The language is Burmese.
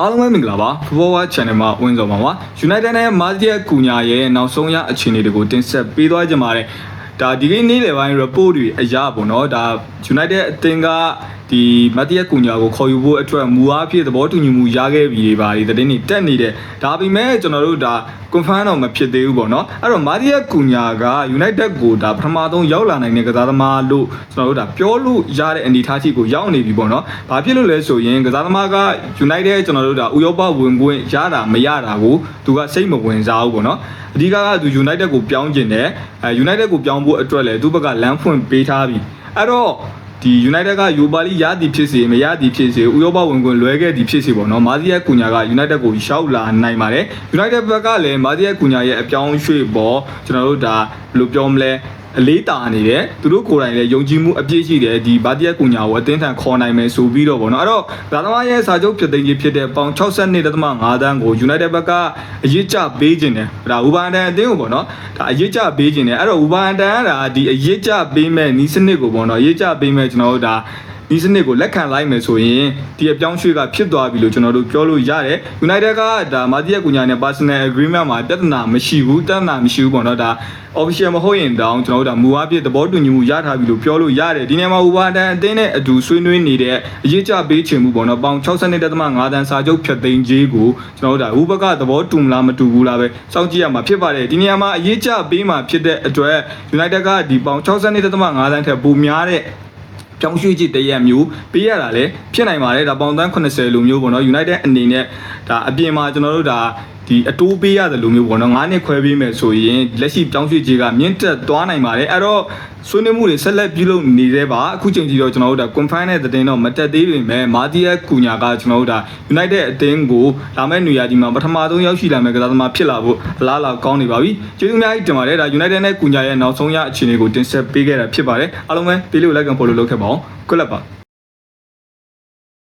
အားလုံးပဲမင်္ဂလာပါ Football Watch Channel မှာဝင်ဆောင်ပါပါ United နဲ့ Martial ကူညာရဲ့နောက်ဆုံးရအခြေအနေတွေကိုတင်ဆက်ပေးသွားကြပါမယ်ဒါဒီကနေ့လေပိုင်း report တွေအရပေါ့နော်ဒါ United အသင်းက ဒီမတ်တီယက်ကူညာကိုခေါ်ယူဖို့အတွက်မူအားဖြင့်သဘောတူညီမှုရခဲ့ပြီတွေပါဒီသတင်းတွေတက်နေတယ်ဒါပေမဲ့ကျွန်တော်တို့ဒါ confirm တော့မဖြစ်သေးဘူးပေါ့နော်အဲ့တော့မာတီယက်ကူညာက United ကိုဒါပထမဆုံးရောက်လာနိုင်တဲ့ကစားသမားလို့ကျွန်တော်တို့ဒါပြောလို့ရတဲ့အနေအထားထိကိုရောက်နေပြီပေါ့နော်ဘာဖြစ်လို့လဲဆိုရင်ကစားသမားက United ကျွန်တော်တို့ဒါဥရောပဝင်ခွင့်ရတာမရတာကိုသူကစိတ်မဝင်စားဘူးပေါ့နော်အဓိကကသူ United ကိုပြောင်းကျင်တယ်အဲ United ကိုပြောင်းဖို့အတွက်လည်းသူ့ဘက်ကလမ်းဖွင့်ပေးထားပြီအဲ့တော့ ဒီ United ကယူပါလီရသည်ဖြစ်စေမရသည်ဖြစ်စေဥရောပဝင်ခွင့်လွဲခဲ့သည်ဖြစ်စေပေါ့နော်မာဇီယက်ကူညာက United ကိုရှောက်လာနိုင်ပါတယ် United ဘက်ကလည်းမာဇီယက်ကူညာရဲ့အပြောင်းရွှေ့ပေါ်ကျွန်တော်တို့ဒါဘယ်လိုပြောမလဲ အလေးတာနေတယ်သူတို့ကိုယ်တိုင်လည်းယုံကြည်မှုအပြည့်ရှိတယ်ဒီဘာတီယက်ကူညာကိုအတင်းထန်ခေါ်နိုင်မယ်ဆိုပြီးတော့ဗောနော်အဲ့တော့ဒါသမားရဲ့စာချုပ်ဖြစ်သိမ်းကြီးဖြစ်တဲ့ပေါင်62.5တန်းကို United ဘက်ကအရေးကြပေးခြင်းတယ်ဒါဥပါန်တန်အတင်းကိုဗောနော်ဒါအရေးကြပေးခြင်းတယ်အဲ့တော့ဥပါန်တန်ကဒါဒီအရေးကြပေးမဲ့နီးစနစ်ကိုဗောနော်အရေးကြပေးမဲ့ကျွန်တော်တို့ဒါ ဒီစနစ်ကိုလက်ခံလိုက်မယ်ဆိုရင်ဒီအပြောင်းရွှေ့ကဖြစ်သွားပြီလို့ကျွန်တော်တို့ပြောလို့ရတယ် United ကဒါမာတီယက်ကူညာနဲ့ personal agreement မှာပြဿနာမရှိဘူးပြဿနာမရှိဘူးပေါ့နော်ဒါ official မဟုတ်ရင်တောင်ကျွန်တော်တို့ဒါမူအားဖြင့်သဘောတူညီမှုရထားပြီလို့ပြောလို့ရတယ်ဒီနေရာမှာဥပါဒန်အတင်းနဲ့အတူဆွေးနွေးနေတဲ့အရေးကြပေးချင်မှုပေါ့နော်ပေါင်62.5တန်းစာချုပ်ဖြတ်သိမ်းခြင်းကိုကျွန်တော်တို့ဒါဥပကသဘောတူမလားမတူဘူးလားပဲစောင့်ကြည့်ရမှာဖြစ်ပါတယ်ဒီနေရာမှာအရေးကြပေးမှာဖြစ်တဲ့အတွက် United ကဒီပေါင်62.5တန်းထက်ပိုများတဲ့ ပြောင်းရွှေ့ကြည့်တရက်မျိုးပေးရတာလည်းဖြစ်နိုင်ပါတယ်ဒါပေါင်တန်း80လိုမျိုးပေါ့နော် United အနေနဲ့ဒါအပြင်မှာကျွန်တော်တို့ဒါ ဒီအတိုးပေးရတယ်လို့မျိုးပေါ့နော်9နှစ်ခွဲပေးမယ်ဆိုရင်လက်ရှိပြောင်းရွှေ့ကြီးကမြင့်တက်သွားနိုင်ပါတယ်အဲ့တော့ဆွေးနွေးမှုတွေဆက်လက်ပြုလုပ်နေသေးပါအခုချိန်ကြီးတော့ကျွန်တော်တို့ဒါ confirm တဲ့သတင်းတော့မတက်သေးပေမဲ့မာတီယက်ကူညာကကျွန်တော်တို့ဒါ United အသင်းကိုလာမယ့်နေရာဒီမှာပထမဆုံးရောက်ရှိလာမယ့်ကစားသမားဖြစ်လာဖို့အလားအလာကောင်းနေပါပြီကျေးဇူးအများကြီးတင်ပါတယ်ဒါ United နဲ့ကူညာရဲ့နောက်ဆုံးရအခြေအနေကိုတင်ဆက်ပေးခဲ့တာဖြစ်ပါတယ်အားလုံးပဲဒီလေးကို like and follow လုပ်ခဲ့ပါအောင် good luck ပါ